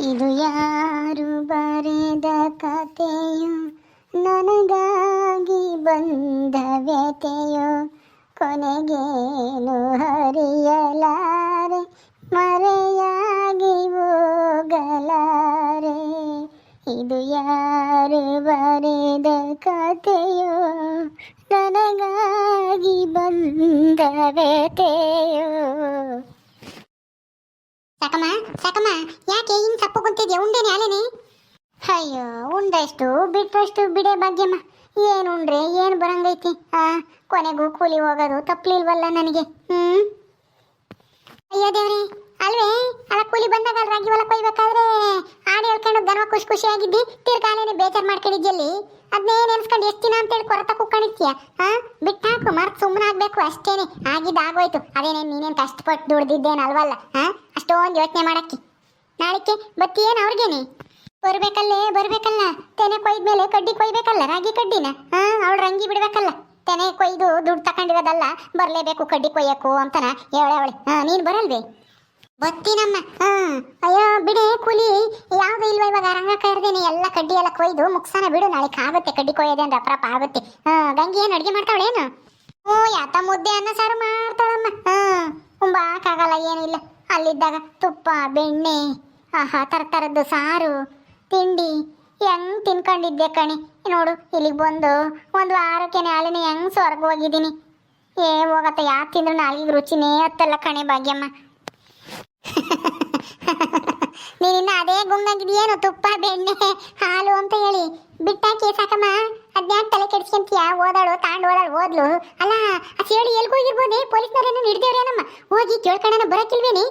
ಇದು ಯಾರು ಬರೆದ ಕಥೆಯು? ನನಗಾಗಿ ಬಂದ ವ್ಯತೆಯೋ ಕೊನೆಗೇನು ಹರಿಯಲಾರೆ? ಮರೆಯಾಗಿ ಹೋಗಲಾರೆ? ಇದು ಯಾರು ಬರೆದ ಕಥೆಯೋ? ನನಗಾಗಿ ಬಂದ ವ್ಯತೆಯೋ ಸಾಕಮ್ಮ ಸಾಕಮ್ಮ, ಯಾಕೆ ಹಿಂಗ್ ಸಪ್ಪು ಕುಂತಿದ್ಯಾ? ಉಂಡೇನೆ ಅಲೇನೆ ಅಯ್ಯೋ, ಉಂಡಷ್ಟು ಬಿಟ್ಟಷ್ಟು ಬಿಡೆ ಭಾಗ್ಯಮ್ಮ. ಏನು ಉಂಡ್ರೆ, ಏನು ಬರಂಗೈತಿ? ಆ, ಕೊನೆಗೂ ಕೂಲಿ ಹೋಗೋದು ತಪ್ಪಲಿಲ್ವಲ್ಲ ನನಗೆ, ಹ್ಮ್? ಅಯ್ಯೋ ದೇವ್ರೆ ಅಲ್ವೇ? ಅಲ್ಲ, ಕೂಲಿ ಬಂದಾಗ ಅಲ್ಲಿ ರಾಗಿ ಹೊಲ ಕೊಯ್ಬೇಕಾದ್ರೆ ಹಾಡು ಹೇಳ್ಕೊಂಡು ದನ ಖುಷಿ ಖುಷಿಯಾಗಿದ್ದಿ ತಿರ್ಗಾಲೇನೆ ಬೇಜಾರು ಮಾಡ್ಕೊಂಡಿದ್ಯಲ್ಲಿ ಅದನ್ನೇ ನೆನ್ಸ್ಕೊಂಡು ಎಷ್ಟು ದಿನ ಅಂತೇಳಿ ಕೊರತ ಕುಕ್ಕೊಂಡಿರ್ತೀಯ ಹಾ ಬಿಟ್ಟಾಕು, ಮರ್ತ್ ಸುಮ್ಮನೆ ಆಗ್ಬೇಕು ಅಷ್ಟೇನೆ. ಆಗಿದ್ದು ಆಗೋಯ್ತು. ಅದೇನೇನು ನೀನೇನು ಕಷ್ಟಪಟ್ಟು ದುಡ್ದಿದ್ದೇನು ಅಲ್ವಲ್ಲ ಹಾ ಅಷ್ಟೊಂದು ಯೋಚನೆ ಮಾಡಕ್ಕೆ. ನಾಳಿಕೆ ಬತ್ತೀಯೇನು ಅವ್ರಿಗೇನೆ? ಬರ್ಬೇಕಲ್ಲೇ, ಬರ್ಬೇಕಲ್ಲ. ತೆನೆ ಕೊಯ್ದ್ಮೇಲೆ ಕಡ್ಡಿ ಕೊಯ್ಬೇಕಲ್ಲ, ರಾಗಿ ಕಡ್ಡಿನ ಹಾ ಅವಳು ರಂಗಿ ಬಿಡ್ಬೇಕಲ್ಲ. ತೆನೆ ಕೊಯ್ದು ದುಡ್ಡು ತಕೊಂಡಿರೋದಲ್ಲ, ಬರ್ಲೇಬೇಕು ಕಡ್ಡಿ ಕೊಯ್ಯಕು ಅಂತನ ಹೇಳೇ ಅವಳೆ. ಹಾ ನೀನು ಬರಲ್ವೇ? ಬತ್ತೀನಮ್ಮ. ಅಯ್ಯೋ, ಬಿಡಿ, ಕೂಲಿ. ಯಾವ್ದು ಇಲ್ವಾ ಇವಾಗ ರಂಗ ಕರ್ದೇನೆ, ಎಲ್ಲ ಕಡ್ಡಿ ಎಲ್ಲ ಕೊಯ್ದು ಮುಗ್ಸಾನ ಬಿಡು, ನಾಳೆ ಕಾಗುತ್ತೆ, ಕಡ್ಡಿ ಕೊಯ್ಯೋದೆ ಅಂದ್ರೆ ಆಗುತ್ತೆ. ಗಂಗಿ ಏನು ಅಡುಗೆ ಮಾಡ್ತಾವಳೇನು ಹ್ಞೂ, ಯಾತ ಮುದ್ದೆ ಅನ್ನ ಸಾರು ಮಾಡ್ತಾಳಮ್ಮ. ಹ್ಞೂ ಉಂಬಾಕಾಗಲ್ಲ, ಏನಿಲ್ಲ. ಅಲ್ಲಿದ್ದಾಗ ತುಪ್ಪ, ಬೆಣ್ಣೆ, ಆಹಾ ಥರ ಸಾರು, ತಿಂಡಿ. ಹೆಂಗ್ ತಿನ್ಕೊಂಡಿದ್ದೆ ಕಣಿ. ನೋಡು, ಇಲ್ಲಿಗೆ ಬಂದು ಒಂದು ವಾರಕ್ಕೆ ನಾಳಿನ ಹೆಂಗ್ ಸ್ವರ್ಗ ಹೋಗಿದ್ದೀನಿ. ಏ, ಹೋಗತ್ತ ಯಾಕೆ ತಿಂದ್ರು ನಾಲ್ಗಿಗೆ ರುಚಿನೇ ಹತ್ತಲ್ಲ ಕಣೆ ಭಾಗ್ಯಮ್ಮ. ಅದೇ ಗುಂಗಾಗಿದೆಯೇನು ತುಪ್ಪ, ಬೆಣ್ಣೆ, ಹಾಲು ಅಂತ ಹೇಳಿ. ಬಿಟ್ಟಾಕಿ ಸಾಕಮ್ಮ ಅದ್ಯಾಕೆ ತಲೆ ಕೆಡ್ಸ್ಕೊಂತೀಯ? ಓದಾಳು, ತಾಂಡ್ ಓದಾಳು, ಓದ್ಲು. ಅಲ್ಲ, ಆ ಸೇಳಿ ಎಲ್ಗೂ ಹೋಗಿರ್ಬೋದೆ? ಪೊಲೀಸ್ನವ್ರೇನೋ ಹಿಡ್ದೇವ್ರೇನಮ್ಮ? ಹೋಗಿ ಕೇಳ್ಕೊಳ್ಳೋಣ ಬರೋಕಿಲ್ವೇನಿ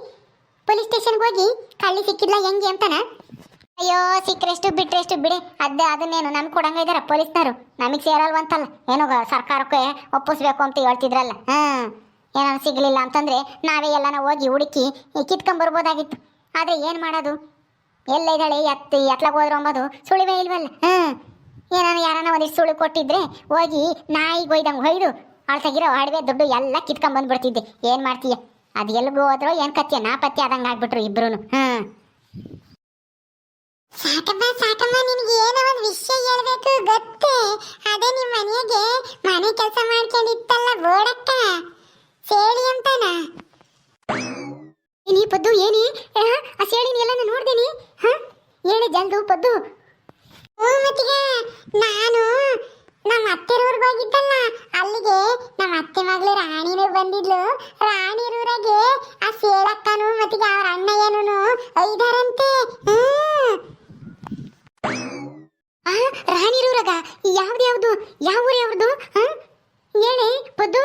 ಪೊಲೀಸ್ ಸ್ಟೇಷನ್ಗೆ ಹೋಗಿ ಕಳ್ಳಿ ಸಿಕ್ಕಿಲ್ಲ ಹೆಂಗೆ ಅಂತಾನ? ಅಯ್ಯೋ, ಸಿಕ್ಕರೆಷ್ಟು ಬಿಟ್ರೆಷ್ಟು ಬಿಡಿ. ಅದೇ ಅದನ್ನೇನು ನಮ್ಗೆ ಕೊಡಂಗ ಇದಾರ ಪೊಲೀಸ್ನವರು? ನಮಗೆ ಸೇರಲ್ವಂತಲ್ಲ. ಏನೋ ಸರ್ಕಾರಕ್ಕೆ ಒಪ್ಪಿಸ್ಬೇಕು ಅಂತ ಹೇಳ್ತಿದ್ರಲ್ಲ. ಹಾಂ ಏನಾದ್ರು ಸಿಗಲಿಲ್ಲ ಅಂತಂದ್ರೆ ನಾವೇ ಎಲ್ಲನ ಹೋಗಿ ಹುಡುಕಿ ಕಿತ್ಕೊಂಬರ್ಬೋದಾಗಿತ್ತು. ಆದರೆ ಏನು ಮಾಡೋದು? ಎಲ್ಲ ಇದ್ದಾಳೆ ಎತ್ತಿ ಎತ್ಲಾಗ ಹೋದ್ರು ಅಂಬೋದು ಸುಳಿವೇ ಇಲ್ವಲ್ಲ? ಹಾಂ. ಏನಾನ ಯಾರನ್ನ ಒಂದಿಷ್ಟು ಸುಳಿ ಕೊಟ್ಟಿದ್ರೆ ಹೋಗಿ ನಾಯಿ ಒಯ್ದಂಗೆ ಹೊಯ್ದು ಅಳ್ತಾಗಿರೋ ಅಡವೆ ದುಡ್ಡು ಎಲ್ಲ ಕಿತ್ಕೊಂಬಂದ್ಬಿಡ್ತಿದ್ದೆ ಏನು ಮಾಡ್ತೀಯ? ಅದು ಎಲ್ಲಿಗೂ ಹೋದ್ರೋ ಏನು ಕತ್ಯ? ನಾಪತ್ಯ ಆದಂಗೆ ಆಗ್ಬಿಟ್ರು ಇಬ್ರು ಹಾಂ. ಸಾಕಮ್ಮ ಸಾಕಮ್ಮ ನಿನಗೆ ಏನೋ ಒಂದು ವಿಷಯ ಹೇಳಬೇಕು ಗೊತ್ತೇ? ಅದೇ ನಿಮ್ಮ ಮನೆಗೆ ಮನೆ ಕೆಲಸ ಮಾಡ್ಕೊಂಡಿತ್ತಲ್ಲ ಬೋಡಕ್ಕ? ಸೇಳಿ ಅಂತಾನ? ಏನಿ ಪದ್ದು? ಏನಿ? ಆ, ಸೇಳಿನ ಜಲ್ದು ಪದ್ದು ಮತ್ತಿಗೆ, ನಾನು ನಮ್ಮ ಅತ್ತೆರೂರ್ಗೆ ಹೋಗಿದ್ದಲ್ಲ, ಅಲ್ಲಿಗೆ ನಮ್ಮ ಅತ್ತೆ ಮಗಳು ರಾಣಿನೂ ಬಂದಿದ್ಲು. ರಾಣಿರೂರಾಗೆ ಆ ಸೇಳಕ್ಕನು ಮತ್ತಿಗೆ ಅವ್ರ ಅಣ್ಣ ಏನೂನು ಐದಾರಂತೆ ರಾಣಿರೂರಾಗ ಯಾವ್ದು ಯಾವ್ದು? ಯಾವ ಊರು ಯಾವ್ದು? ಹೇಳಿ, ಪದ್ದು.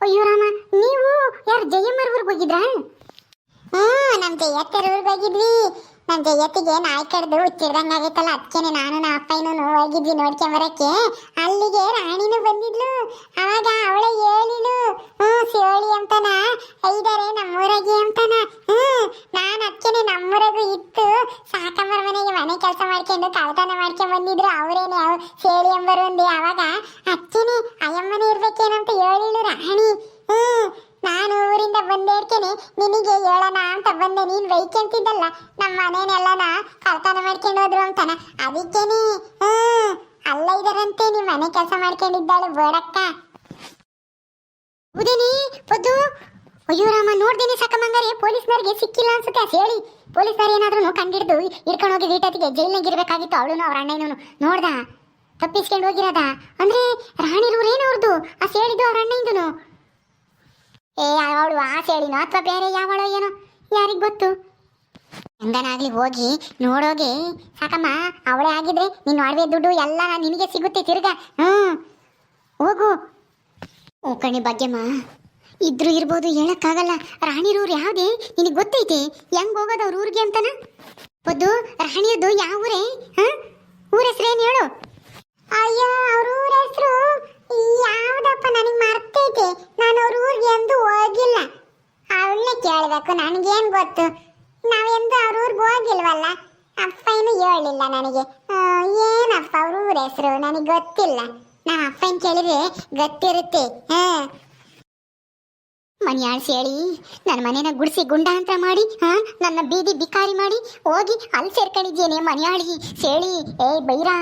ಅಯ್ಯೋ ರಾಮ, ನೀವು ಯಾರು ಜಯಮ್ಮರ ಊರಿಗೆ ಹೋಗಿದ್ರಾ? ಹ್ಞೂ, ನಮ್ಮ ಜಯತ್ತರ ಊರಿಗೆ ಹೋಗಿದ್ವಿ. ನಮ್ಮ ಜಯತ್ತಿಗೆ ನಾಯಿ ಕಡ್ದು ಹುಚ್ಚಿಡ್ದಂಗೆ ಆಗೈತಲ್ಲ ಅದಕ್ಕೇನೆ ನಾನು ನಮ್ಮ ಅಪ್ಪನೂ ಹೋಗಿದ್ವಿ ನೋಡ್ಕೊಂಬರಕ್ಕೆ. ಅಲ್ಲಿಗೆ ರಾಣಿನೂ ಬಂದಿದ್ಲು. ಅವಾಗ ಅವಳೆ ಹೇಳಿಳು ಹ್ಞೂ ಸೋಳಿ ಅಂತನ, ಐದಾರೆ ನಮ್ಮೂರಾಗೆ ಅಂತನ, ಹ್ಞೂ, ನಾನು ಅದಕ್ಕೇನೆ ನಮ್ಮೂರಾಗೂ ಇತ್ತು. ಸಾಕಮ್ಮರ ಮನೆಗೆ ಮನೆ ಕೆಲಸ ಮಾಡ್ಕೊಂಡು ಕಳ್ತನ ಮಾಡ್ಕೊಂಡು ಬಂದಿದ್ರು, ಅವರೇನೆ ಅವ್ ಸೇಳಿ ಎಂಬರು ಅವಾಗ ಅಕ್ಕೇನೆ ಅಯ್ಯಮ್ಮನೇ ಇರ್ಬೇಕೇನಂತ ಹೇಳಿಳು ರಾಣಿ. ಹ್ಮ್ ನಾನು ಊರಿಂದ ಬಂದೇಡ್ತೇನೆ ನಿನಗೆ ಹೇಳೋಣ ಅಂತ ಬಂದೆ. ನೀನ್ ವೈಕೆಂತಿದ್ದಲ್ಲ ನಮ್ಮ ಮನೇನೆಲ್ಲನ ಕಳ್ತನ ಮಾಡ್ಕೊಂಡು ಹೋದ್ರು ಅಂತಾನ. ಅದಕ್ಕೇನೆ ಹ್ಞೂ ಅಲ್ಲ ಇದರಂತೆ ನಿಮ್ಮ ಮನೆ ಕೆಲಸ ಮಾಡ್ಕೊಂಡಿದ್ದಾಳೆ ಬೋಡಕ್ಕ ಉದಿನಿ ಪದ್ದು? ಅಯ್ಯೋ ರಾಮ, ನೋಡ್ದೇನೆ ಮಂಗಾರಿ. ಪೊಲೀಸ್ನವ್ರಿಗೆ ಸಿಕ್ಕಿಲ್ಲ ಅನ್ಸುತ್ತೆ ಹೇಳಿ. ಪೊಲೀಸ್ನವ್ರು ಏನಾದ್ರೂ ಕಂಡಿಡ್ದು ಇಡ್ಕೊಂಡು ಹೋಗಿ ಈಟತ್ತಿಗೆ ಜೈಲ್ನಾಗಿರ್ಬೇಕಾಗಿತ್ತು ಅವಳು ಅವ್ರ ಅಣ್ಣನೂ ನೋಡ್ದ? ತಪ್ಪಿಸ್ಕೊಂಡು ಹೋಗಿರೋದ? ಅಂದ್ರೆ ರಾಣಿರೂರೇನು ಅವ್ರದ್ದು ಆ ಸೇಳಿದ್ದು ಅವ್ರ ಅಣ್ಣಂದನು ಏ ಆ ಸೇಳಿನೋ ಅಥವಾ ಬೇರೆ ಯಾವಳೋ ಏನೋ, ಯಾರಿಗ್ ಗೊತ್ತು? ಹೆಂಗನಾಗ್ಲಿ ಹೋಗಿ ನೋಡೋಗಿ ಸಾಕಮ್ಮ, ಅವಳೇ ಆಗಿದ್ರೆ ನಿನ್ನ ಒಡವೆ ದುಡ್ಡು ಎಲ್ಲ ನಿನಗೆ ಸಿಗುತ್ತೆ ತಿರ್ಗಾ. ಹ್ಮ್, ಹೋಗು. ಓ ಕಣಿ ಭಾಗ್ಯಮ್ಮ, ಇದ್ರು ಇರ್ಬೋದು ಹೇಳಕ್ಕಾಗಲ್ಲ. ಊರು ಯಾವುದೇ ನಿನಗೆ ಗೊತ್ತೈತೆ? ಹೆಂಗ್ ಹೋಗೋದು ಅವ್ರ ಊರಿಗೆ ಅಂತನ? ಬದ್ದು ರಾಣಿಯದು ಯಾವ ಊರೇ? ಹಾ? ಊರ ಹೆಸ್ರೇನು ಹೇಳು? ಅಯ್ಯೋ, ಅವ್ರ ಊರ ಹೆಸರು ಯಾವುದಪ್ಪ ನನಗೆ ಮರ್ತೈತೆ? ನಾನು ಅವ್ರ ಊರಿಗೆ ಎಂದು ಹೋಗಿಲ್ಲ. ಅವಳನ್ನೇ ಕೇಳಬೇಕು, ನನಗೇನು ಗೊತ್ತು? ನಾವೆಂದು ಅವ್ರ ಊರಿಗೆ ಹೋಗಿಲ್ವಲ್ಲ? ಅಪ್ಪ ಏನು ಹೇಳಿಲ್ಲ ನನಗೆ ಏನಪ್ಪ ಅವ್ರ ಊರ ಹೆಸರು? ನನಗೆ ಗೊತ್ತಿಲ್ಲ. ನಮ್ಮ ಅಪ್ಪನ ಕೇಳಿದ್ರೆ ಗೊತ್ತಿರುತ್ತೆ. ಹಾ. ಮನೆಯಾಳ್ ಸೇಳಿ ನನ್ನ ಮನೆನ ಗುಡಿಸಿ ಗುಂಡಾಂತರ ಮಾಡಿ, ಹಾ, ನನ್ನ ಬೀದಿ ಬಿಕಾರಿ ಮಾಡಿ, ಹೋಗಿ ಅಲ್ಲಿ ಸೇರ್ಕೊಂಡಿದ್ದೀನಿ ಮನೆಯಾಳಿ ಸೇಳಿ ಏ ಬೈರಾ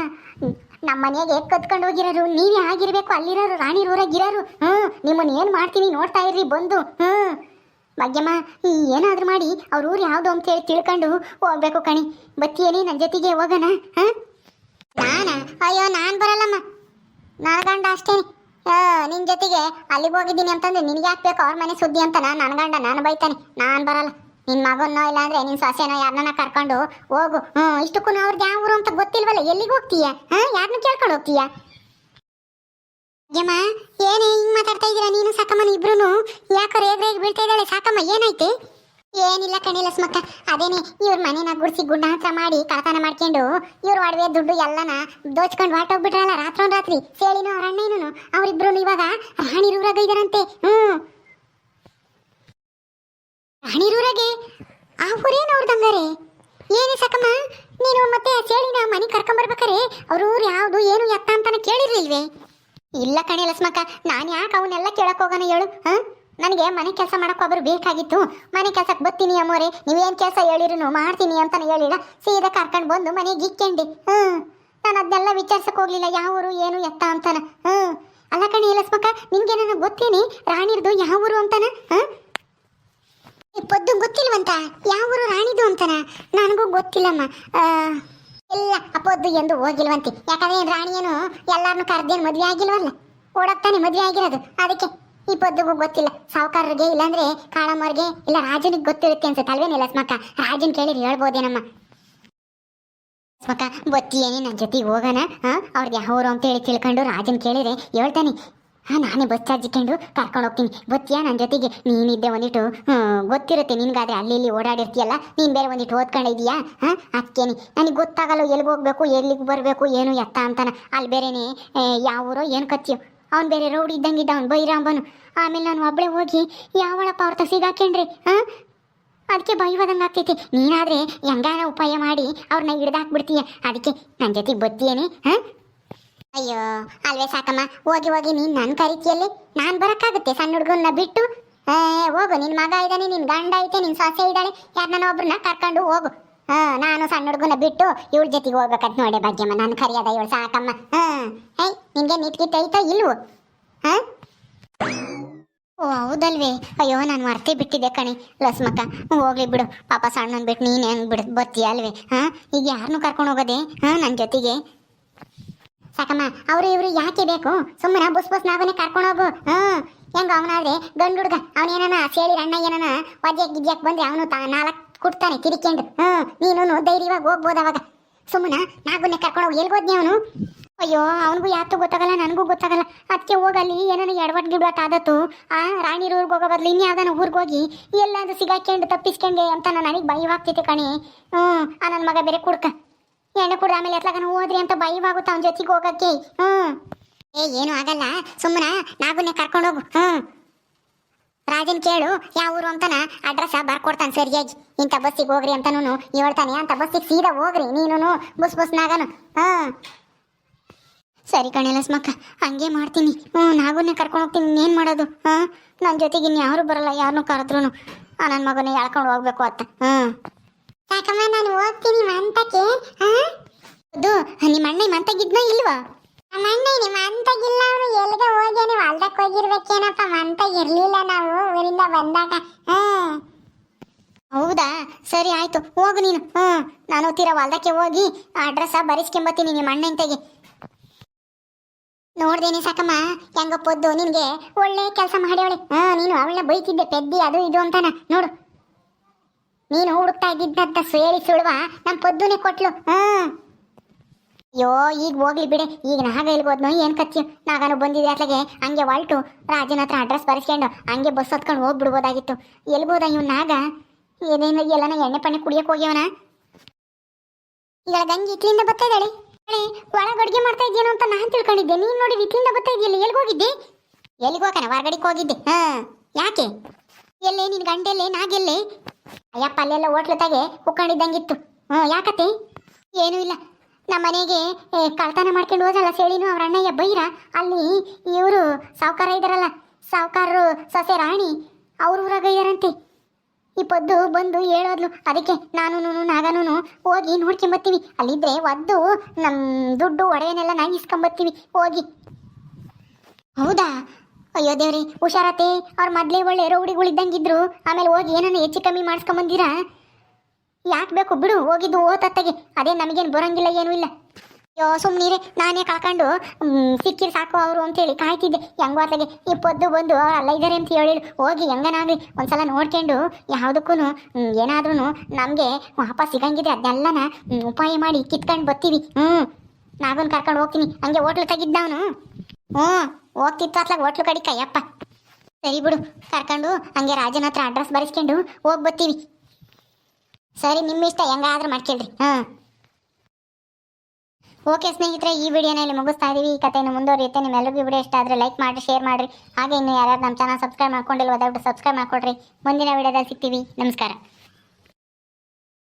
ನಮ್ಮ ಮನೆಗೆ ಕತ್ಕೊಂಡು ಹೋಗಿರೋರು, ನೀವೇ ಆಗಿರ್ಬೇಕು, ಅಲ್ಲಿರೋರು, ರಾಣಿ ಊರಾಗಿರೋರು ಹ್ಞೂ ನಿಮ್ಮನ್ನ ಏನು ಮಾಡ್ತೀನಿ ನೋಡ್ತಾ ಇರ್ರಿ, ಬಂದು. ಹ್ಞೂ ಭಾಗ್ಯಮ್ಮ ಈ ಏನಾದರೂ ಮಾಡಿ, ಅವ್ರ ಊರು ಯಾವುದು ಅಂತ ಹೇಳಿ ತಿಳ್ಕೊಂಡು ಹೋಗ್ಬೇಕು ಕಣಿ. ಬತ್ತಿಯಲ್ಲಿ ನನ್ನ ಜೊತೆಗೆ ಹೋಗೋಣ, ಹಾಂ? ನಾನ? ಅಯ್ಯೋ, ನಾನು ಬರಲ್ಲಮ್ಮ. ನನ್ನ ಗಂಡ ಅಷ್ಟೇನೆ ನಿನ್ನ ಜೊತೆಗೆ ಅಲ್ಲಿಗೆ ಹೋಗಿದ್ದೀನಿ ಅಂತಂದ್ರೆ ನಿನಗೆ ಹಾಕ್ಬೇಕು ಅವ್ರ ಮನೆ ಸುದ್ದಿ ಅಂತ ನನ್ನ ಗಂಡ ನಾನು ಬೈತಾನೆ. ನಾನು ಬರಲ್ಲ. ನಿನ್ನ ಮಗನೋ ಇಲ್ಲಾಂದ್ರೆ ನಿನ್ನ ಸೊಸೆನೋ ಯಾರನ್ನ ಕರ್ಕೊಂಡು ಹೋಗು. ಹ್ಞೂ ಇಷ್ಟಕ್ಕೂ ಅವ್ರದ್ದು ಯಾವ ಊರು ಅಂತ ಗೊತ್ತಿಲ್ವಲ್ಲ? ಎಲ್ಲಿಗೆ ಹೋಗ್ತೀಯ? ಹಾಂ? ಯಾರನ್ನ ಕೇಳ್ಕೊಂಡು ಹೋಗ್ತೀಯ? ಯಮ್ಮ, ಏನೇ ಹಿಂಗ್ ಮಾತಾಡ್ತಾ ಇದ್ದೀರಾ ನೀನು ಸಾಕಮ್ಮನ ಇಬ್ರು ಯಾಕೋ ರೇಗ್ ರೇಗ್ ಬೀಳ್ತಾ ಇದ್ದಾಳೆ ಸಾಕಮ್ಮ, ಏನಾಯ್ತು? ಏನಿಲ್ಲ ಕಣಿಲ್ಲ ಸ್ಮಕ್ಕ ಅದೇನೆ, ಇವ್ರ ಮನೆನ ಗುಡಿಸಿ ಗುಡ್ಡ ಹತ್ರ ಮಾಡಿ ಕಳತನ ಮಾಡ್ಕೊಂಡು ಇವ್ರ ಒಡವೆ ದುಡ್ಡು ಎಲ್ಲನ ದೋಚ್ಕೊಂಡು ಹೊರಟೋಗ್ಬಿಟ್ರಲ್ಲ ರಾತ್ರೋನ್ ರಾತ್ರಿ, ಸೇಳಿನೂ ಅವ್ರ ಅಣ್ಣೇನು ಇವಾಗ ರಾಣಿರೂರಾಗ ಇದಾರಂತೆ, ಹ್ಞೂ. ರಾಣಿ ರೂರಾಗೆ? ಆ ಊರೇನು ಅವ್ರದಂಗಾರೆ ಏನೇ ಸಾಕಮ್ಮ, ನೀನು ಮತ್ತೆ ಸೇಳಿನ ಮನೆ ಕರ್ಕೊಂಬರ್ಬೇಕಾರೆ? ಅವ್ರ ಊರು ಯಾವುದು, ಏನು ಎತ್ತ ಅಂತಾನೆ ಕೇಳಿರ್ಲಿಲ್ವೇ? ಇಲ್ಲ ಕಣೆ ಲಸ್ಮಕ್ಕ ನಾನು ಯಾಕೆ ಅವನ್ನೆಲ್ಲ ಕೇಳಕ್ ಹೋಗೋಣ ಹೇಳು, ಹಾ? ನನಗೆ ಮನೆ ಕೆಲಸ ಮಾಡಕ್ಕೆ ಒಬ್ರು ಬೇಕಾಗಿತ್ತು. ಮನೆ ಕೆಲಸಕ್ಕೆ ಬರ್ತೀನಿ ಅಮ್ಮೋರೆ, ನೀವೇನು ಕೆಲಸ ಹೇಳಿರು ಮಾಡ್ತೀನಿ ಅಂತಾನೆ ಹೇಳಿಲ್ಲ. ಸೀದಾ ಕರ್ಕೊಂಡು ಬಂದು ಮನೆಗೆ ಇಕ್ಕೊಂಡೆ ಹ್ಞೂ ನಾನು ಅದನ್ನೆಲ್ಲ ವಿಚಾರಿಸಕ್ಕೆ ಹೋಗ್ಲಿಲ್ಲ, ಯಾವ ಊರು, ಏನು, ಎತ್ತ ಅಂತಾನ ಹ್ಮ್ ಅಲ್ಲ ಕಣೆ ಲಸ್ಮಕ್ಕ ನಿನ್ಗೆ ನಾನು ಗೊತ್ತೇನಿ, ರಾಣಿರ್ದು ಯಾವ ಊರು ಅಂತಾನ, ಹಾ? ಪೊದ್ದು ಗೊತ್ತಿಲ್ವಂತ? ಯಾವ ಊರು ರಾಣಿದು ಅಂತಾನ? ನನಗೂ ಗೊತ್ತಿಲ್ಲಮ್ಮ ಆ ಎಂದು ಹೋಗಿಲ್ವಂತೆ. ಯಾಕಂದ್ರೆ ರಾಣಿಯೇನು ಎಲ್ಲಾರನ್ನು ಕರೆದೇನು ಮದುವೆ ಆಗಿಲ್ವಲ್ಲ? ಓಡಕ್ತಾನೆ ಮದುವೆ ಆಗಿರೋದು. ಅದಕ್ಕೆ ಈ ಪದ್ದುಗೂ ಗೊತ್ತಿಲ್ಲ. ಸಾವುಕಾರರಿಗೆ ಇಲ್ಲಾಂದ್ರೆ ಕಾಳಮ್ಮವ್ರಿಗೆ ಇಲ್ಲ ರಾಜನಿಗೆ ಗೊತ್ತಿರುತ್ತೆ ಅನ್ಸುತ್ತೆ ಅಲ್ವೇನಿಲ್ಲ ಸ್ಮಕ್ಕ ರಾಜನ್ ಕೇಳಿದ್ರೆ ಹೇಳ್ಬೋದೇನಮ್ಮ? ಸ್ಮಕ್ಕ ಏನೇ ನನ್ನ ಜೊತೆಗೆ ಹೋಗೋಣ ಅವ್ರಿಗೆ ಅಂತ ಹೇಳಿ ತಿಳ್ಕೊಂಡು ರಾಜನ್ ಕೇಳಿದ್ರೆ ಹೇಳ್ತಾನೆ. ಹಾ, ನಾನೇ ಬಸ್ ಚಾರ್ಜ್ ಇಟ್ಕೊಂಡು ಕರ್ಕೊಂಡು ಹೋಗ್ತೀನಿ. ಗೊತ್ತಿಯಾ ನನ್ನ ಜೊತೆಗೆ. ನೀನಿದ್ದೆ ಒಂದಿಟ್ಟು. ಗೊತ್ತಿರತ್ತೆ ನಿನಗಾದ್ರೆ ಅಲ್ಲಿ ಇಲ್ಲಿ ಓಡಾಡಿರ್ತೀಯಲ್ಲ. ನೀನು ಬೇರೆ ಒಂದಿಟ್ಟು ಓದ್ಕೊಂಡಿದೀಯಾ ಹಾ, ಅಕ್ಕೇನಿ. ನನಗೆ ಗೊತ್ತಾಗಲ್ಲ ಎಲ್ಲಿಗೆ ಹೋಗ್ಬೇಕು, ಎಲ್ಲಿಗೆ ಬರಬೇಕು, ಏನು ಎತ್ತ ಅಂತಾನ. ಅಲ್ಲಿ ಬೇರೆನೇ ಯಾವ ಊರೋ ಏನು ಕಚ್ಚಿಯೋ ಅವ್ನು ಬೇರೆ ರೌಡಿ ಇದ್ದಂಗಿದ್ದ ಅವ್ನು ಬೈರಾಂಬನು. ಆಮೇಲೆ ನಾನು ಒಬ್ಬಳೇ ಹೋಗಿ, ಯಾವಳಪ್ಪ ಅವ್ರ ಸಿಗಾಕೇನ್ರಿ ಹಾಂ? ಅದಕ್ಕೆ ಬೈವಾದಂಗೆ ಆಗ್ತೈತಿ. ನೀನಾದ್ರೆ ಹೆಂಗಾನ ಉಪಾಯ ಮಾಡಿ ಅವ್ರನ್ನ ಹಿಡ್ದಾಕ್ಬಿಡ್ತೀಯ. ಅದಕ್ಕೆ ನನ್ನ ಜೊತೆಗೆ ಬತ್ತೀಯೇನೆ, ಹಾಂ? ಅಯ್ಯೋ, ಅಲ್ವೇ ಸಾಕಮ್ಮ. ಹೋಗಿ ಹೋಗಿ ನೀನು ನನ್ನ ಕರಿತಿಯಲ್ಲಿ? ನಾನು ಬರೋಕ್ಕಾಗುತ್ತೆ ಸಣ್ಣ ಹುಡುಗನ್ನ ಬಿಟ್ಟು? ಹೋಗು ನಿನ್ನ ಮಗ ಇದ್ದಾನೆ ನಿನ್ನ ಗಂಡ ಐತೆ ನಿನ್ನ ಸೊಸೆ ಇದ್ದಾಳೆ. ಯಾರನ್ನ ಒಬ್ರನ್ನ ಕರ್ಕೊಂಡು ಹೋಗು. ಹಾ, ನಾನು ಸಣ್ಣ ಹುಡುಗನ ಬಿಟ್ಟು ಇವಳ ಜೊತೆಗೆ ಹೋಗ್ಬೇಕಂತ ನೋಡಿ ಭಾಗ್ಯಮ್ಮ. ನಾನು ಕರಿಯದ ಇವಳು ಸಾಕಮ್ಮ. ಹಾ, ಹೇ, ನಿನಗೆ ನಿಟ್ಗಿಟ್ ಐತೋ ಇಲ್ವೋ? ಹಾ? ಓ, ಹೌದಲ್ವೇ. ಅಯ್ಯೋ, ನಾನು ಮರ್ತೇ ಬಿಟ್ಟಿದ್ದೆ ಕಣೆ. ಲಸ್ಮಕ್ಕ ಹೋಗ್ಲಿ ಬಿಡು. ಪಾಪ ಸಣ್ಣನ್ ಬಿಟ್ಟು ನೀನು ಬಿಡ್, ಬರ್ತೀಯ ಅಲ್ವೇ? ಹಾ, ಈಗ ಯಾರನ್ನು ಕರ್ಕೊಂಡು ಹೋಗೋದೆ? ಹಾ ನನ್ನ ಜೊತೆಗೆ? ಸಾಕಮ್ಮ, ಅವರು ಇವರು ಯಾಕೆ ಬೇಕು? ಸುಮ್ಮನೆ ಬುಸ್ ಬುಸ್ ನಾವನ್ನೇ ಕರ್ಕೊಂಡು ಹೋಗು. ಹ್ಮ್ ಹೆಂಗ ಅವನಾದ್ರೆ ಗಂಡು ಹುಡುಗ ಅವನೇನ ಸೇಳಿ ಅಣ್ಣ ಏನನ ವಜ್ಜೆಕ್ ಗಿಜ್ಜಕ್ಕೆ ಬಂದ್ರೆ ಅವನು ತಾ ನಾಲ್ಕು ಕುಡ್ತಾನೆ ಕಿರಿಕೆಂಡು. ಹ್ಮ್ ನೀನು ಧೈರ್ಯವಾಗಿ ಹೋಗ್ಬೋದು ಅವಾಗ. ಸುಮ್ಮನೆ ನಾಗುನ್ನೇ ಕರ್ಕೊಂಡು ಹೋಗಿ. ಎಲ್ಗೋದ್ನಿ ಅವನು? ಅಯ್ಯೋ, ಅವನಿಗೂ ಯಾತು ಗೊತ್ತಾಗಲ್ಲ, ನನಗೂ ಗೊತ್ತಾಗಲ್ಲ. ಅದಕ್ಕೆ ಹೋಗಲ್ಲಿ ಏನಾನ ಎಡವಟ್ ಗಿಡವಟ್ ಆದತ್ತು, ಆ ರಾಣಿರ ಊರಿಗೆ ಹೋಗೋ ಬದಲು ಇನ್ಯಾವ್ದಾನ ಊರಿಗೆ ಹೋಗಿ ಎಲ್ಲಾದ್ರೂ ಸಿಗಾಕೊಂಡು ತಪ್ಪಿಸ್ಕೊಂಡೆ ಅಂತ ನಾನು ನನಗೆ ಭಯವಾಗ್ತೈತೆ ಕಣಿ. ಹ್ಞೂ. ಆ ನನ್ನ ಮಗ ಬೇರೆ ಕುಡ್ಕ. ಎಣ್ಣೆ ಕೂಡ ಆಮೇಲೆ ಎತ್ಲಾಗ ಹೋದ್ರಿ ಅಂತ ಭಯವಾಗುತ್ತೆ ಅವನ ಜೊತೆಗೆ ಹೋಗಕ್ಕೆ. ಹ್ಞೂ ಏ, ಏನು ಆಗಲ್ಲ. ಸುಮ್ಮನ ನಾಗುನೇ ಕರ್ಕೊಂಡು ಹೋಗು. ಹ್ಞೂ ರಾಜನ್ ಕೇಳು, ಯಾವ ಊರು ಅಂತನ? ಅಡ್ರೆಸ್ ಬರ್ಕೊಡ್ತಾನೆ ಸರಿಯಾಗಿ. ಇಂಥ ಬಸ್ಸಿಗೆ ಹೋಗ್ರಿ ಅಂತನೂ ಹೇಳ್ತಾನೆ. ಅಂತ ಬಸ್ಸಿಗೆ ಸೀದಾ ಹೋಗ್ರಿ ನೀನು ಬಸ್ ಬಸ್ ನಾಗನು. ಹಾಂ ಸರಿ ಕಣೆ ಲಸ್ಮಕ್ಕ ಹಂಗೆ ಮಾಡ್ತೀನಿ. ಹ್ಞೂ ನಾಗುನೇ ಕರ್ಕೊಂಡು ಹೋಗ್ತೀನಿ. ಏನು ಮಾಡೋದು? ಹಾಂ ನನ್ನ ಜೊತೆಗೆ ಇನ್ನು ಯಾರು ಬರಲ್ಲ ಯಾರನ್ನೂ ಕರೆದ್ರು ನನ್ನ ಮಗನೇ ಎಳ್ಕೊಂಡು ಹೋಗ್ಬೇಕು ಅಂತ ಹ್ಞೂ ಯಾಕಮ್ಮ ನಾನು ಹೋಗ್ತೀನಿ ಮಂತಕ್ಕೆ. ಹೌದು, ನಿಮ್ಮ ಅಣ್ಣ ಮಂತಗಿದ್ನ ಇಲ್ವಾ? ನಮ್ಮ ಅಣ್ಣ ನಿಮ್ಮ ಮಂತಗಿಲ್ಲ, ಅವನು ಎಲ್ಲಿಗೆ ಹೋಗ್ಯಾನೆ ಹೊಲ್ದಕ್ಕೆ ಹೋಗಿರ್ಬೇಕೇನಪ್ಪ ಮಂತಗ್ ಇರ್ಲಿಲ್ಲ ನಾವು ಊರಿಂದ ಬಂದಾಗ. ಹೌದಾ? ಸರಿ ಆಯ್ತು, ಹೋಗು ನೀನು. ಹ್ಞೂ, ನಾನು ತೀರಾ ಹೊಲ್ದಕ್ಕೆ ಹೋಗಿ ಅಡ್ರೆಸ್ ಬರೆಸ್ಕೊಂಬತ್ತೀನಿ ನಿಮ್ಮ ಅಣ್ಣಂತೆಗೆ. ನೋಡ್ದೇನೆ ಸಾಕಮ್ಮ, ಹೆಂಗ ಪೊದ್ದು, ನಿನ್ಗೆ ಒಳ್ಳೆ ಕೆಲಸ ಮಾಡ್ಯವಳೆ ಹಾ ನೀನು ಅವಳನ್ನ ಬೈತಿದ್ದೆ, ಪೆದ್ದಿ, ಅದು ಇದು ಅಂತಾನ. ನೋಡು. ನೀನು ಹುಡುಕ್ತಾ ಇದ್ದಿದ್ದಂತ ಸೇಳಿ ಸುಳುವ ನಮ್ಮ ಪದ್ದುನಿ ಕೊಟ್ಲು. ಹಾ ಅಯ್ಯೋ, ಈಗ ಹೋಗ್ಲಿ ಬಿಡೆ. ಈಗ ನಾಗ ಎಲ್ಗೋದ್ನೋ ಏನು ಕತ್ತಿ ನಾಗನು ಬಂದಿದೆ ಅತ್ಲಾಗೆ, ಹಂಗೆ ವಾಲ್ಟು. ರಾಜನ ಹತ್ರ ಅಡ್ರೆಸ್ ಬರೆಸ್ಕೊಂಡು, ಹಂಗೆ ಬಸ್ ಹತ್ಕೊಂಡು ಹೋಗ್ಬಿಡ್ಬೋದಾಗಿತ್ತು. ಎಲ್ಬೋದ ಇವ್ ನಾಗ? ಏನೇನು, ಎಲ್ಲನ ಎಣ್ಣೆ ಪಣ್ಣೆ ಕುಡಿಯಕ್ ಹೋಗ್ಯವನ? ಈಗ ಗಂಗೆ ಇಟ್ಲಿಂದ ಬರ್ತಾ ಇದ್ದಾಳೆ. ಒಳಗೆ ಅಡುಗೆ ಮಾಡ್ತಾ ಇದ್ದೀನೋ ಅಂತ ನಾನು ತಿಳ್ಕೊಂಡಿದ್ದೆ. ನೀನು ನೋಡಿ, ಇಟ್ಲಿಂದ ಬರ್ತಾ ಇದೆಯಲ್ಲ ಎಲ್ಲಿಗೆ ಹೋಗಿದ್ದೆ? ಎಲ್ಲಿಗೆ ಹೋಗೋಣ, ಹೊರಗಡೆಗೆ ಹೋಗಿದ್ದೆ. ಹಾ ಯಾಕೆ? ಎಲ್ಲೇ ನಿನ್ ಗಂಡೆಲ್ಲೆ ನಾಗೆಲ್ಲೆ? ಅಯ್ಯಪ್ಪ ಅಲ್ಲೆಲ್ಲ ಹೋಟ್ಲದಾಗೆ ಕುಕ್ಕೊಂಡಿದ್ದಂಗಿತ್ತು ಹ್ಞೂ ಯಾಕತ್ತೆ? ಏನೂ ಇಲ್ಲ. ನಮ್ಮ ಮನೆಗೆ ಏ, ಕಳ್ತನ ಮಾಡ್ಕೊಂಡು ಹೋದಲ್ಲ ಸೇಳಿನು ಅವ್ರ ಅಣ್ಣಯ್ಯ ಬೈರ? ಅಲ್ಲಿ ಇವರು ಸಾವುಕಾರ ಇದ್ದಾರಲ್ಲ ಸಾವುಕಾರರು ಸೊಸೆ ರಾಣಿ ಅವ್ರ ಊರಾಗ ಇದಾರಂತೆ. ಈ ಪದ್ದು ಬಂದು ಹೇಳೋದ್ಲು. ಅದಕ್ಕೆ ನಾನು ನಾಗನೂ ಹೋಗಿ ನೋಡ್ಕೊಂಬತ್ತೀವಿ. ಅಲ್ಲಿದ್ರೆ ಒದ್ದು ನಮ್ಮ ದುಡ್ಡು ಒಡೆಯನ್ನೆಲ್ಲ ನಾಗಿಸ್ಕೊಂಬತ್ತೀವಿ ಹೋಗಿ. ಹೌದಾ? ಅಯ್ಯೋ ದೇವ್ರಿ, ಹುಷಾರತೆ. ಅವ್ರ ಮೊದ್ಲೇ ಒಳ್ಳೆ ರೌಡಿಗಳಿದ್ದಂಗಿದ್ರು ಆಮೇಲೆ ಹೋಗಿ ಏನನ್ನ ಹೆಚ್ಚು ಕಮ್ಮಿ ಮಾಡಿಸ್ಕೊಂಬಂದಿರಾ? ಯಾಕೆ ಬೇಕು ಬಿಡು, ಹೋಗಿದ್ದು ಓತತ್ತಗೆ ಅದೇ ನಮಗೇನು ಬರೋಂಗಿಲ್ಲ, ಏನೂ ಇಲ್ಲ. ಅಯ್ಯೋ ಸುಮ್ಮನೀರೆ ನಾನೇ ಕಾಕೊಂಡು ಸಿಕ್ಕಿರ್ ಸಾಕು ಅವರು ಅಂತೇಳಿ ಕಾಯ್ತಿದ್ದೆ. ಹೆಂಗೋ ಅತ್ತಗೆ, ಈ ಪೊದ್ದು ಬಂದು ಅವ್ರು ಅಲ್ಲ ಇದ್ದಾರೆ ಅಂತ ಹೇಳಿ ಹೋಗಿ ಹೆಂಗನಾಗ್ಲಿ. ಒಂದ್ಸಲ ನೋಡ್ಕೊಂಡು ಯಾವುದಕ್ಕೂ ಏನಾದ್ರೂ ನಮಗೆ ವಾಪಸ್ ಸಿಗಂಗಿದೆ. ಅದನ್ನೆಲ್ಲನ ಉಪಾಯ ಮಾಡಿ ಕಿತ್ಕೊಂಡು ಬರ್ತೀವಿ. ಹ್ಞೂ ನಾಗನ್ ಕರ್ಕೊಂಡು ಹೋಗ್ತೀನಿ. ಹಂಗೆ ಹೋಟ್ಲು ತೆಗಿದ್ದವನು ಹ್ಞೂ ಹೋಗ್ತಿತ್ತು ಅತ್ಲಾಗ ಹೋಟ್ಲು ಕಡಿ ಕೈಯಪ್ಪ. ಸರಿ ಬಿಡು, ಕರ್ಕೊಂಡು ಹಂಗೆ ರಾಜನ ಹತ್ರ ಅಡ್ರೆಸ್ ಬರೆಸ್ಕೊಂಡು ಹೋಗಿ ಬರ್ತೀವಿ ಸರಿ, ನಿಮ್ಮ ಇಷ್ಟ, ಹೆಂಗಾದ್ರೂ ಮಾಡ್ಕೇಳ್ರಿ. ಹಾಂ. ಓಕೆ ಸ್ನೇಹಿತರೆ, ಈ ವಿಡಿಯೋನ ಇಲ್ಲಿ ಮುಗಿಸ್ತಾ ಇದ್ದೀವಿ ಈ ಕಥೆಯನ್ನು ಮುಂದುವರಿಯುತ್ತೆ. ನಿಮ್ಮೆಲ್ಲರಿಗೂ ವಿಡಿಯೋ ಇಷ್ಟ ಆದರೆ ಲೈಕ್ ಮಾಡಿ ಶೇರ್ ಮಾಡಿರಿ. ಹಾಗೆ ಇನ್ನು ಯಾರ್ಯಾರು ನಮ್ಮ ಚಾನಲ್ ಸಬ್ಸ್ಕ್ರೈಬ್ ಮಾಡ್ಕೊಂಡಿಲ್ಲ ದಯವಿಟ್ಟು ಸಬ್ಸ್ಕ್ರೈಬ್ ಮಾಡ್ಕೊಡ್ರಿ. ಮುಂದಿನ ವಿಡಿಯೋದಲ್ಲಿ ಸಿಗ್ತೀವಿ. ನಮಸ್ಕಾರ.